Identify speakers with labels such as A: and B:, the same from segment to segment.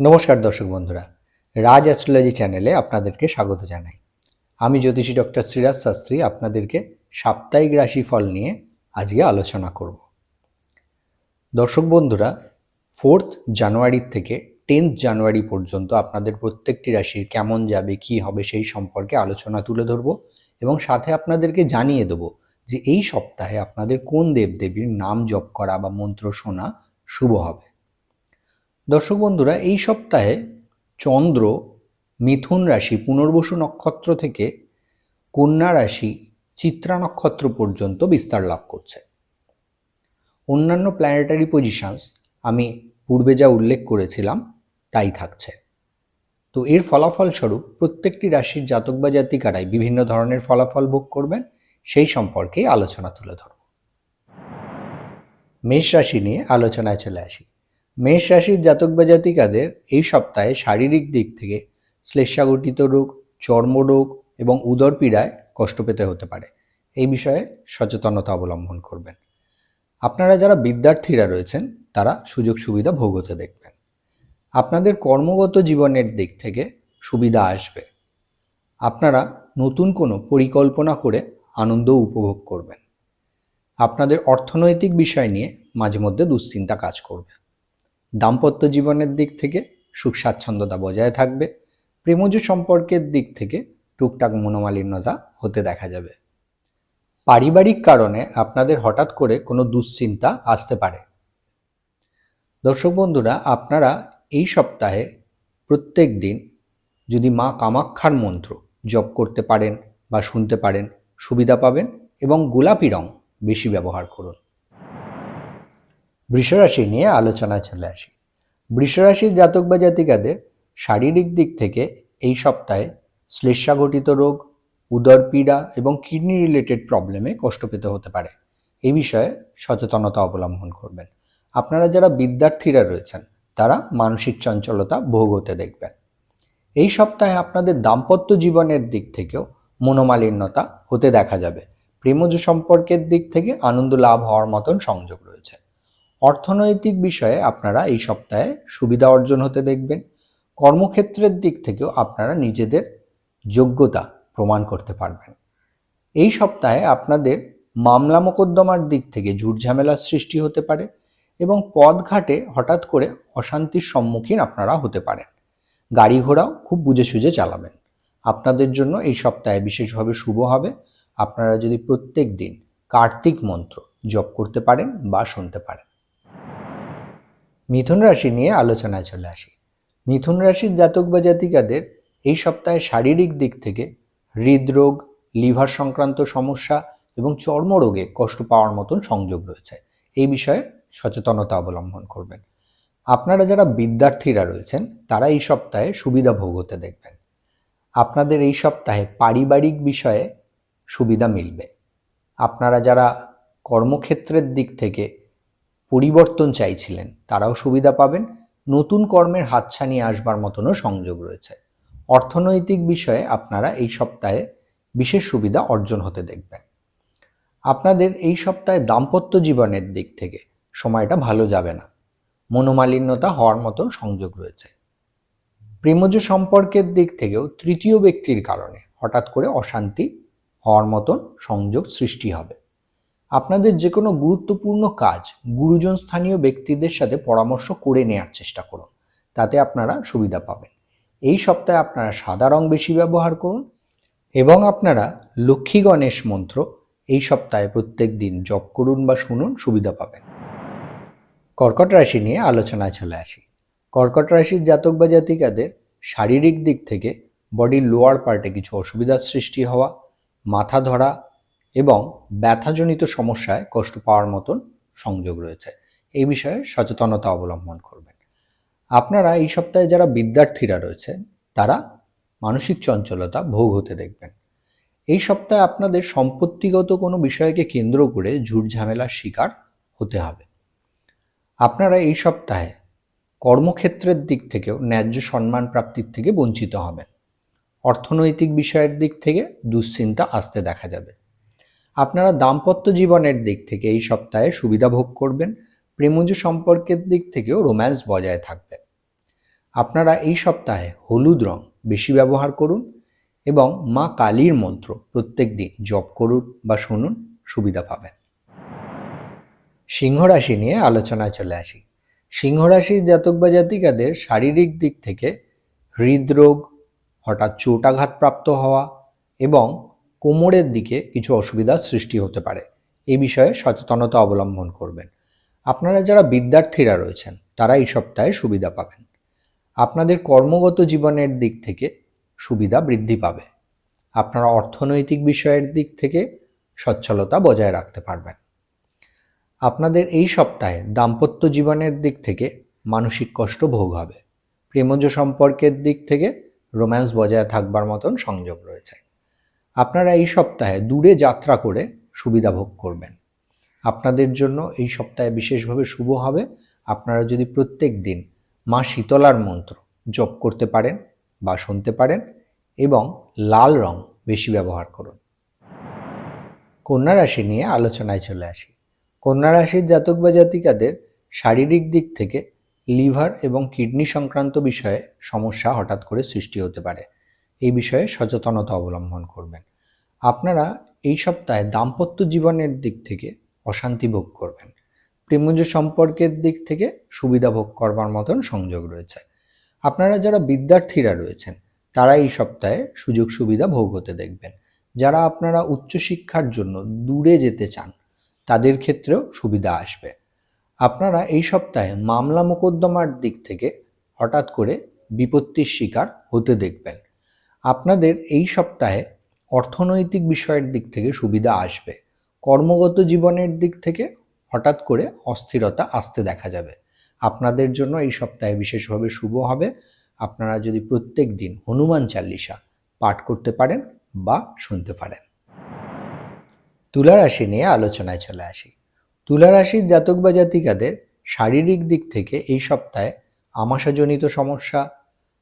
A: নমস্কার দর্শক বন্ধুরা, রাজ অ্যাস্ট্রোলজি চ্যানেলে আপনাদেরকে স্বাগত জানাই। আমি জ্যোতিষী ডক্টর শ্রীরাজ শাস্ত্রী আপনাদেরকে সাপ্তাহিক রাশিফল নিয়ে আজকে আলোচনা করব। দর্শক বন্ধুরা ফোর্থ জানুয়ারির থেকে টেন্থ জানুয়ারি পর্যন্ত আপনাদের প্রত্যেকটি রাশির কেমন যাবে, কি হবে সেই সম্পর্কে আলোচনা তুলে ধরব এবং সাথে আপনাদেরকে জানিয়ে দেবো যে এই সপ্তাহে আপনাদের কোন দেবদেবীর নাম জপ করা বা মন্ত্র শোনা শুভ হবে। দর্শক বন্ধুরা, এই সপ্তাহে চন্দ্র মিথুন রাশি পুনর্বসু নক্ষত্র থেকে কন্যা রাশি চিত্রা নক্ষত্র পর্যন্ত বিস্তার লাভ করছে। অন্যান্য প্ল্যানেটারি পজিশনস আমি পূর্বে যা উল্লেখ করেছিলাম তাই থাকছে। তো এর ফলাফল স্বরূপ প্রত্যেকটি রাশির জাতক বা জাতিকারাই বিভিন্ন ধরনের ফলাফল ভোগ করবেন, সেই সম্পর্কেই আলোচনা তুলে ধরব। মেষ রাশি নিয়ে আলোচনায় চলে আসি। মেষ রাশির জাতক বা জাতিকাদের এই সপ্তাহে শারীরিক দিক থেকে শ্লেষাগঠিত রোগ চর্মরোগ এবং উদর পীড়ায় কষ্ট পেতে হতে পারে। এই বিষয়ে সচেতনতা অবলম্বন করবেন। আপনারা যারা বিদ্যার্থীরা রয়েছেন, তারা সুযোগ সুবিধা ভোগ হতে দেখবেন। আপনাদের কর্মগত জীবনের দিক থেকে সুবিধা আসবে। আপনারা নতুন কোনো পরিকল্পনা করে আনন্দ উপভোগ করবেন। আপনাদের অর্থনৈতিক বিষয় নিয়ে মাঝে মধ্যে দুশ্চিন্তা কাজ করবে। দাম্পত্য জীবনের দিক থেকে সুখ স্বাচ্ছন্দ্যতা বজায় থাকবে। প্রেমজ সম্পর্কের দিক থেকে টুকটাক মনোমালিন্যতা হতে দেখা যাবে। পারিবারিক কারণে আপনাদের হঠাৎ করে কোনো দুশ্চিন্তা আসতে পারে। দর্শক বন্ধুরা, আপনারা এই সপ্তাহে প্রত্যেক দিন যদি মা কামাক্ষার মন্ত্র জপ করতে পারেন বা শুনতে পারেন, সুবিধা পাবেন এবং গোলাপি রং বেশি ব্যবহার করুন। বৃষরাশি নিয়ে আলোচনায় চলে আসি। বৃষরাশির জাতক বা জাতিকাদের শারীরিক দিক থেকে এই সপ্তাহে শ্লেষাঘটিত রোগ, উদর পীড়া এবং কিডনি রিলেটেড প্রবলেমে কষ্ট পেতে হতে পারে। এই বিষয়ে সচেতনতা অবলম্বন করবেন। আপনারা যারা বিদ্যার্থীরা রয়েছেন, তারা মানসিক চঞ্চলতা ভোগ হতে দেখবেন। এই সপ্তাহে আপনাদের দাম্পত্য জীবনের দিক থেকেও মনোমালিন্যতা হতে দেখা যাবে। প্রেমজ সম্পর্কের দিক থেকে আনন্দ লাভ হওয়ার মতন সংযোগ রয়েছে। অর্থনৈতিক বিষয়ে আপনারা এই সপ্তাহে সুবিধা অর্জন হতে দেখবেন। কর্মক্ষেত্রের দিক থেকেও আপনারা নিজেদের যোগ্যতা প্রমাণ করতে পারবেন। এই সপ্তাহে আপনাদের মামলা মোকদ্দমার দিক থেকে ঝুটঝামেলার সৃষ্টি হতে পারে এবং পথঘাটে হঠাৎ করে অশান্তির সম্মুখীন আপনারা হতে পারেন। গাড়ি ঘোড়াও খুব বুঝে সুঝে চালাবেন। আপনাদের জন্য এই সপ্তাহে বিশেষভাবে শুভ হবে। আপনারা যদি প্রত্যেক দিন কার্তিক মন্ত্র জপ করতে পারেন বা শুনতে পারেন। মিথুন রাশি নিয়ে আলোচনায় চলে আসি। মিথুন রাশির জাতক বা জাতিকাদের এই সপ্তাহে শারীরিক দিক থেকে হৃদরোগ, লিভার সংক্রান্ত সমস্যা এবং চর্মরোগে কষ্ট পাওয়ার মতন সংযোগ রয়েছে। এই বিষয়ে সচেতনতা অবলম্বন করবেন। আপনারা যারা বিদ্যার্থীরা রয়েছেন, তারা এই সপ্তাহে সুবিধা ভোগ হতে দেখবেন। আপনাদের এই সপ্তাহে পারিবারিক বিষয়ে সুবিধা মিলবে। আপনারা যারা কর্মক্ষেত্রের দিক থেকে পরিবর্তন চাইছিলেন। তারাও সুবিধা পাবেন। নতুন কর্মের হাতছানি আসবার মতনও সংযোগ রয়েছে। অর্থনৈতিক বিষয়ে আপনারা এই সপ্তাহে বিশেষ সুবিধা অর্জন হতে দেখবেন। আপনাদের এই সপ্তাহে দাম্পত্য জীবনের দিক থেকে সময়টা ভালো যাবে না। মনোমালিন্যতা হওয়ার মতন সংযোগ রয়েছে। প্রেমজ সম্পর্কের দিক থেকেও তৃতীয় ব্যক্তির কারণে হঠাৎ করে অশান্তি হওয়ার মতন সংযোগ সৃষ্টি হবে। আপনাদের যে কোনো গুরুত্বপূর্ণ কাজ গুরুজন স্থানীয় ব্যক্তিদের সাথে পরামর্শ করে নেওয়ার চেষ্টা করুন। তাতে আপনারা সুবিধা পাবেন। এই সপ্তাহে আপনারা সাদা রং বেশি ব্যবহার করুন এবং আপনারা লক্ষ্মী গণেশ মন্ত্র এই সপ্তাহে প্রত্যেক দিন জপ করুন বা শুনুন, সুবিধা পাবেন। কর্কট রাশি নিয়ে আলোচনায় চলে আসি। কর্কট রাশির জাতক বা জাতিকাদের শারীরিক দিক থেকে বডির লোয়ার পার্টে কিছু অসুবিধার সৃষ্টি হওয়া, মাথা ধরা এবং ব্যথাজনিত সমস্যায় কষ্ট পাওয়ার মতন সংযোগ রয়েছে। এই বিষয়ে সচেতনতা অবলম্বন করবেন। আপনারা এই সপ্তাহে যারা বিদ্যার্থীরা রয়েছে, তারা মানসিক চঞ্চলতা ভোগ হতে দেখবেন। এই সপ্তাহে আপনাদের সম্পত্তিগত কোনো বিষয়কে কেন্দ্র করে ঝুট ঝামেলার শিকার হতে হবে। আপনারা এই সপ্তাহে কর্মক্ষেত্রের দিক থেকেও ন্যায্য সম্মান প্রাপ্তির থেকে বঞ্চিত হবেন। অর্থনৈতিক বিষয়ের দিক থেকে দুশ্চিন্তা আসতে দেখা যাবে। আপনারা দাম্পত্য জীবনের দিক থেকে এই সপ্তাহে সুবিধা ভোগ করবেন, প্রেমজ সম্পর্কের দিক থেকেও রোম্যান্স বজায় থাকবে। আপনারা এই সপ্তাহে হলুদ রং বেশি ব্যবহার করুন এবং মা কালীর মন্ত্র প্রত্যেক দিন জপ করুন বা শুনুন, সুবিধা পাবেন। সিংহ রাশি নিয়ে আলোচনায় চলে আসি। সিংহ রাশির জাতক বা জাতিকাদের শারীরিক দিক থেকে হৃদরোগ, হঠাৎ চোটাঘাত প্রাপ্ত হওয়া এবং কোমরের দিকে কিছু অসুবিধার সৃষ্টি হতে পারে। এই বিষয়ে সচেতনতা অবলম্বন করবেন। আপনারা যারা বিদ্যার্থীরা রয়েছেন, তারা এই সপ্তাহে সুবিধা পাবেন। আপনাদের কর্মগত জীবনের দিক থেকে সুবিধা বৃদ্ধি পাবে। আপনারা অর্থনৈতিক বিষয়ের দিক থেকে সচ্ছলতা বজায় রাখতে পারবেন। আপনাদের এই সপ্তাহে দাম্পত্য জীবনের দিক থেকে মানসিক কষ্ট ভোগ হবে। প্রেমজ সম্পর্কের দিক থেকে রোম্যান্স বজায় থাকবার মতন সংযোগ রয়েছে। আপনারা এই সপ্তাহে দূরে যাত্রা করে সুবিধা ভোগ করবেন। আপনাদের জন্য এই সপ্তাহে বিশেষভাবে শুভ হবে। আপনারা যদি প্রত্যেক দিন মা শীতলার মন্ত্র জপ করতে পারেন বা শুনতে পারেন এবং লাল রং বেশি ব্যবহার করুন। কন্যা রাশি নিয়ে আলোচনায় চলে আসি। কন্যা রাশির জাতক বা জাতিকাদের শারীরিক দিক থেকে লিভার এবং কিডনি সংক্রান্ত বিষয়ে সমস্যা হঠাৎ করে সৃষ্টি হতে পারে। এই বিষয়ে সচেতনতা অবলম্বন করবেন। আপনারা এই সপ্তাহে দাম্পত্য জীবনের দিক থেকে অশান্তি ভোগ করবেন। প্রেমজ সম্পর্কের দিক থেকে সুবিধা ভোগ করবার মতন সংযোগ রয়েছে। আপনারা যারা বিদ্যার্থীরা রয়েছেন, তারা এই সপ্তাহে সুযোগ সুবিধা ভোগ হতে দেখবেন। যারা আপনারা উচ্চশিক্ষার জন্য দূরে যেতে চান, তাদের ক্ষেত্রেও সুবিধা আসবে। আপনারা এই সপ্তাহে মামলা মোকদ্দমার দিক থেকে হঠাৎ করে বিপত্তির শিকার হতে দেখবেন। আপনাদের এই সপ্তাহে অর্থনৈতিক বিষয়ের দিক থেকে সুবিধা আসবে। কর্মগত জীবনের দিক থেকে হঠাৎ করে অস্থিরতা আসতে দেখা যাবে। আপনাদের জন্য এই সপ্তাহে বিশেষভাবে শুভ হবে। আপনারা যদি প্রত্যেক দিন হনুমান চাল্লিশা পাঠ করতে পারেন বা শুনতে পারেন। তুলা রাশি নিয়ে আলোচনায় চলে আসি। তুলা রাশির জাতক বা জাতিকাদের শারীরিক দিক থেকে এই সপ্তাহে আমাশাজনিত সমস্যা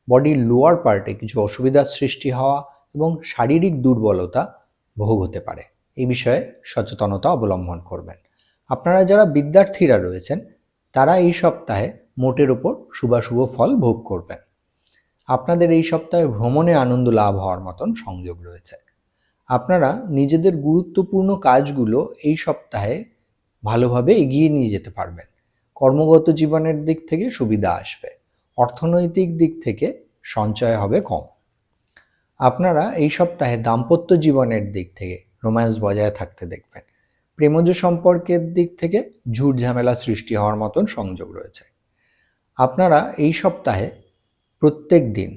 A: বডির লোয়ার পার্টে কিছু অসুবিধার সৃষ্টি হওয়া এবং শারীরিক দুর্বলতা ভোগ হতে পারে। এই বিষয়ে সচেতনতা অবলম্বন করবেন। আপনারা যারা বিদ্যার্থীরা রয়েছেন, তারা এই সপ্তাহে মোটের ওপর শুভাশুভ ফল ভোগ করবেন। আপনাদের এই সপ্তাহে ভ্রমণে আনন্দ লাভ হওয়ার মতন সংযোগ রয়েছে। আপনারা নিজেদের গুরুত্বপূর্ণ কাজগুলো এই সপ্তাহে ভালোভাবে এগিয়ে নিয়ে যেতে পারবেন। কর্মগত জীবনের দিক থেকে সুবিধা আসবে। অর্থনৈতিক দিক থেকে সঞ্চয় হবে কম। আপনারা এই সপ্তাহে দাম্পত্য জীবনের দিক থেকে রোম্যান্স বজায় থাকতে দেখবেন। প্রেমজ সম্পর্কের দিক থেকে ঝুট ঝামেলা সৃষ্টি হওয়ার মতন সংযোগ রয়েছে। আপনারা এই সপ্তাহে প্রত্যেক দিন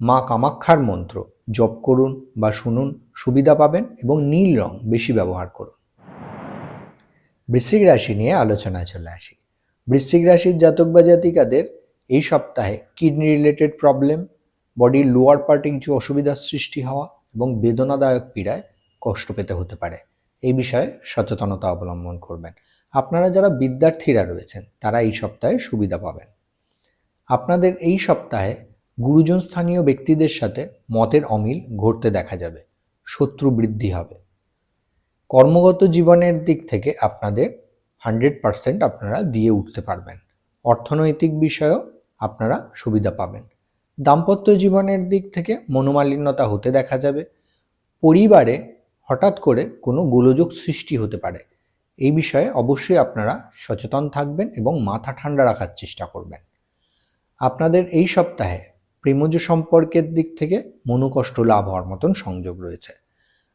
A: মা কামাক্ষার মন্ত্র জপ করুন বা শুনুন, সুবিধা পাবেন এবং নীল রং বেশি ব্যবহার করুন। বৃশ্চিক রাশি নিয়ে আলোচনায় চলে আসি। বৃশ্চিক রাশির জাতক বা জাতিকাদের এই সপ্তাহে কিডনি রিলেটেড প্রবলেম বডির লোয়ার পার্টে কিছু অসুবিধার সৃষ্টি হওয়া এবং বেদনাদায়ক পীড়ায় কষ্ট পেতে হতে পারে। এই বিষয়ে সচেতনতা অবলম্বন করবেন। আপনারা যারা বিদ্যার্থীরা রয়েছেন, তারা এই সপ্তাহে সুবিধা পাবেন। আপনাদের এই সপ্তাহে গুরুজন স্থানীয় ব্যক্তিদের সাথে মতের অমিল ঘটতে দেখা যাবে, শত্রু বৃদ্ধি হবে। কর্মগত জীবনের দিক থেকে আপনাদের হান্ড্রেড পারসেন্ট আপনারা দিয়ে উঠতে পারবেন। অর্থনৈতিক বিষয়েও আপনারা সুবিধা পাবেন। দাম্পত্য জীবনের দিক থেকে মনোমালিন্যতা হতে দেখা যাবে। পরিবারে হঠাৎ করে কোনো গোলযোগ সৃষ্টি হতে পারে। এই বিষয়ে অবশ্যই আপনারা সচেতন থাকবেন এবং মাথা ঠান্ডা রাখার চেষ্টা করবেন। আপনাদের এই সপ্তাহে প্রেমজ সম্পর্কের দিক থেকে মনোকষ্ট লাভ হওয়ার মতন সংযোগ রয়েছে।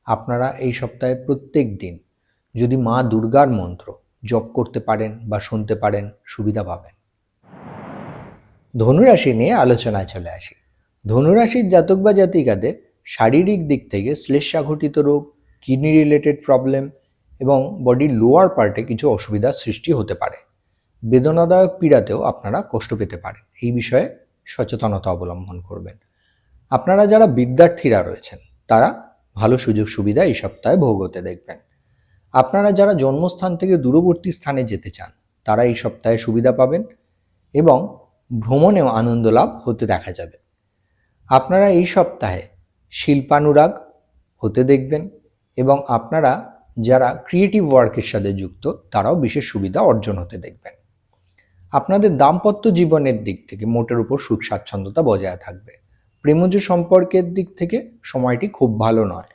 A: আপনারা এই সপ্তাহে প্রত্যেক দিন যদি মা দুর্গার মন্ত্র জপ করতে পারেন বা শুনতে পারেন, সুবিধা পাবেন। ধনুরাশি নিয়ে আলোচনায় চলে আসি। ধনুরাশির জাতক বা জাতিকাদের শারীরিক দিক থেকে শ্লেষাঘটিত রোগ কিডনি রিলেটেড প্রবলেম এবং বডির লোয়ার পার্টে কিছু অসুবিধার সৃষ্টি হতে পারে। বেদনাদায়ক পীড়াতেও আপনারা কষ্ট পেতে পারেন। এই বিষয়ে সচেতনতা অবলম্বন করবেন। আপনারা যারা বিদ্যার্থীরা রয়েছেন, তারা ভালো সুযোগ সুবিধা এই সপ্তাহে ভোগ হতে দেখবেন। আপনারা যারা জন্মস্থান থেকে দূরবর্তী স্থানে যেতে চান, তারা এই সপ্তাহে সুবিধা পাবেন এবং ভ্রমণেও আনন্দ লাভ হতে দেখা যাবে। আপনারা এই সপ্তাহে শিল্পানুরাগ হতে দেখবেন এবং আপনারা যারা ক্রিয়েটিভ ওয়ার্কের সাথে যুক্ত, তারাও বিশেষ সুবিধা অর্জন হতে দেখবেন। আপনাদের দাম্পত্য জীবনের দিক থেকে মোটের উপর সুখ স্বাচ্ছন্দ্যতা বজায় থাকবে। প্রেমজ সম্পর্কের দিক থেকে সময়টি খুব ভালো নয়।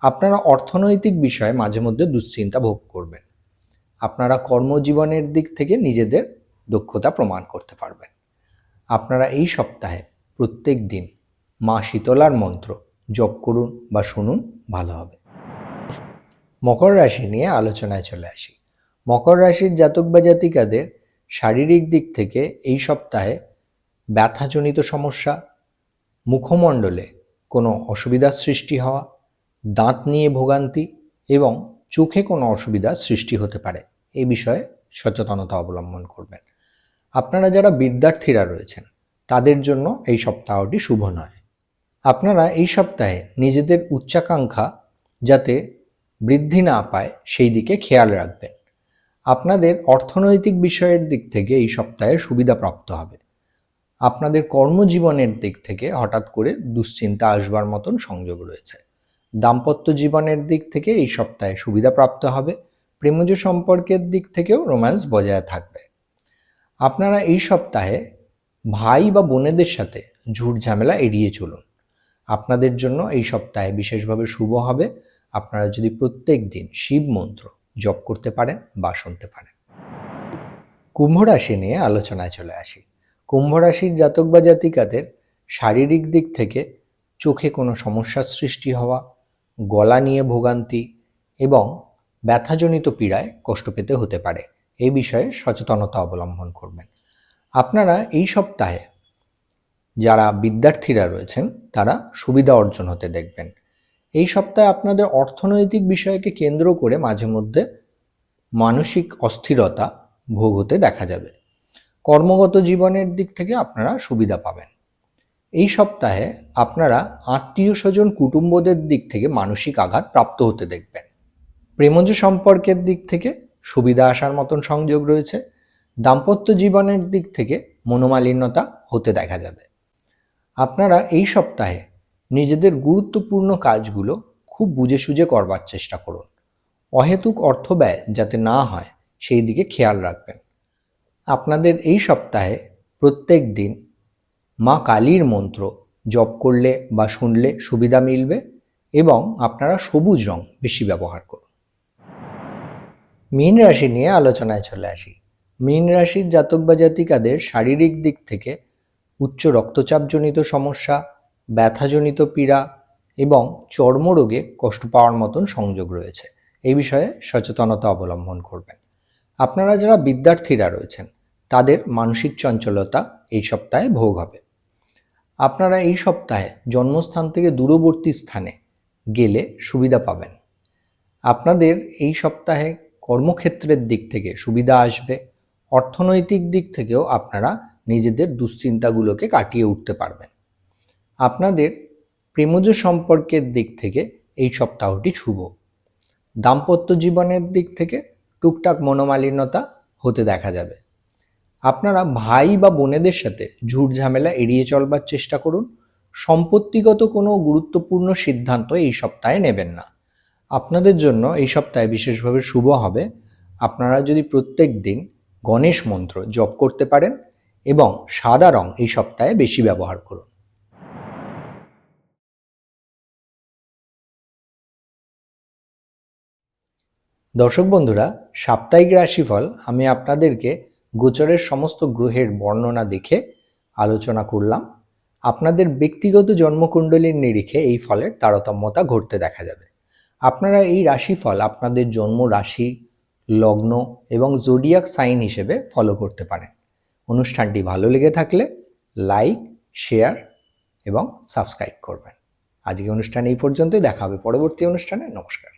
A: আপনারা অর্থনৈতিক বিষয়ে মাঝে মধ্যে দুশ্চিন্তা ভোগ করবেন। আপনারা কর্মজীবনের দিক থেকে নিজেদের দক্ষতা প্রমাণ করতে পারবেন। আপনারা এই সপ্তাহে প্রত্যেক দিন মা শীতলার মন্ত্র জপ করুন বা শুনুন, ভালো হবে। মকর রাশি নিয়ে আলোচনায় চলে আসি। মকর রাশির জাতক বা জাতিকাদের শারীরিক দিক থেকে এই সপ্তাহে ব্যথাজনিত সমস্যা, মুখমণ্ডলে কোনো অসুবিধার সৃষ্টি হওয়া, দাঁত নিয়ে ভোগান্তি এবং চোখে কোনো অসুবিধার সৃষ্টি হতে পারে। এ বিষয়ে সচেতনতা অবলম্বন করবেন। আপনারা যারা বিদ্যার্থীরা রয়েছেন, তাদের জন্য এই সপ্তাহটি শুভ নয়। আপনারা এই সপ্তাহে নিজেদের উচ্চাকাঙ্ক্ষা যাতে বৃদ্ধি না পায়, সেই দিকে খেয়াল রাখবেন। আপনাদের অর্থনৈতিক বিষয়ের দিক থেকে এই সপ্তাহে সুবিধা প্রাপ্ত হবে। আপনাদের কর্মজীবনের দিক থেকে হঠাৎ করে দুশ্চিন্তা আসবার মতন সংযোগ রয়েছে। দাম্পত্য জীবনের দিক থেকে এই সপ্তাহে সুবিধা প্রাপ্ত হবে। প্রেমজ সম্পর্কের দিক থেকেও রোম্যান্স বজায় থাকবে। আপনারা এই সপ্তাহে ভাই বা বোনেদের সাথে ঝুট ঝামেলা এড়িয়ে চলুন। আপনাদের জন্য এই সপ্তাহে বিশেষভাবে শুভ হবে। আপনারা যদি প্রত্যেক দিন শিব মন্ত্র জপ করতে পারেন বা শুনতে পারেন। কুম্ভ রাশি নিয়ে আলোচনায় চলে আসি। কুম্ভ রাশির জাতক বা জাতিকাদের শারীরিক দিক থেকে চোখে কোনো সমস্যার সৃষ্টি হওয়া, গলা নিয়ে ভোগান্তি এবং ব্যথাজনিত পীড়ায় কষ্ট পেতে হতে পারে। এই বিষয়ে সচেতনতা অবলম্বন করবেন। আপনারা এই সপ্তাহে যারা বিদ্যার্থীরা রয়েছেন, তারা সুবিধা অর্জন হতে দেখবেন। এই সপ্তাহে আপনাদের অর্থনৈতিক বিষয়কে কেন্দ্র করে মাঝে মধ্যে মানসিক অস্থিরতা ভোগ হতে দেখা যাবে। কর্মগত জীবনের দিক থেকে আপনারা সুবিধা পাবেন। এই সপ্তাহে আপনারা আত্মীয় স্বজন, কুটুম্বদের দিক থেকে মানসিক আঘাত প্রাপ্ত হতে দেখবেন। প্রেমজ সম্পর্কের দিক থেকে সুবিধা আসার মতন সংযোগ রয়েছে। দাম্পত্য জীবনের দিক থেকে মনোমালিন্যতা হতে দেখা যাবে। আপনারা এই সপ্তাহে নিজেদের গুরুত্বপূর্ণ কাজগুলো খুব বুঝে সুঝে করবার চেষ্টা করুন। অহেতুক অর্থ ব্যয় যাতে না হয়, সেই দিকে খেয়াল রাখবেন। আপনাদের এই সপ্তাহে প্রত্যেক দিন মা কালীর মন্ত্র জপ করলে বা শুনলে সুবিধা মিলবে এবং আপনারা সবুজ রং বেশি ব্যবহার করুন। মীন রাশি নিয়ে আলোচনায় চলে আসি। মীন রাশির জাতক বা জাতিকাদের শারীরিক দিক থেকে উচ্চ রক্তচাপজনিত সমস্যা, ব্যথাজনিত পীড়া এবং চর্মরোগে কষ্ট পাওয়ার মতন সংযোগ রয়েছে। এই বিষয়ে সচেতনতা অবলম্বন করবেন। আপনারা যারা বিদ্যার্থীরা রয়েছেন, তাদের মানসিক চঞ্চলতা এই সপ্তাহে ভোগ হবে। আপনারা এই সপ্তাহে জন্মস্থান থেকে দূরবর্তী স্থানে গেলে সুবিধা পাবেন। আপনাদের এই সপ্তাহে কর্মক্ষেত্রের দিক থেকে সুবিধা আসবে, অর্থনৈতিক দিক থেকেও আপনারা নিজেদের দুশ্চিন্তাগুলোকে কাটিয়ে উঠতে পারবেন। আপনাদের প্রেমজ সম্পর্কের দিক থেকে এই সপ্তাহটি শুভ। দাম্পত্য জীবনের দিক থেকে টুকটাক মনোমালিন্যতা হতে দেখা যাবে। আপনারা ভাই বা বোনেদের সাথে ঝুট ঝামেলা এড়িয়ে চলবার চেষ্টা করুন। সম্পত্তিগত কোনো গুরুত্বপূর্ণ সিদ্ধান্ত এই সপ্তাহে নেবেন না। আপনাদের জন্য এই সপ্তাহে বিশেষভাবে শুভ হবে। আপনারা যদি প্রত্যেক দিন গণেশ মন্ত্র জপ করতে পারেন এবং সাদা রং এই সপ্তাহে বেশি ব্যবহার করুন। দর্শক বন্ধুরা, সাপ্তাহিক রাশিফল আমি আপনাদেরকে গোচরের সমস্ত গ্রহের বর্ণনা দেখে আলোচনা করলাম। আপনাদের ব্যক্তিগত জন্মকুণ্ডলীর নিরিখে এই ফলের তারতম্যতা ঘটতে দেখা যাবে। আপনারা এই রাশিফল আপনাদের জন্ম রাশি, লগ্ন এবং জোডিয়াক সাইন হিসেবে ফলো করতে পারেন। অনুষ্ঠানটি ভালো লেগে থাকলে লাইক শেয়ার এবং সাবস্ক্রাইব করবেন। আজকে অনুষ্ঠান এই পর্যন্তই। দেখা হবে পরবর্তী অনুষ্ঠানে। নমস্কার।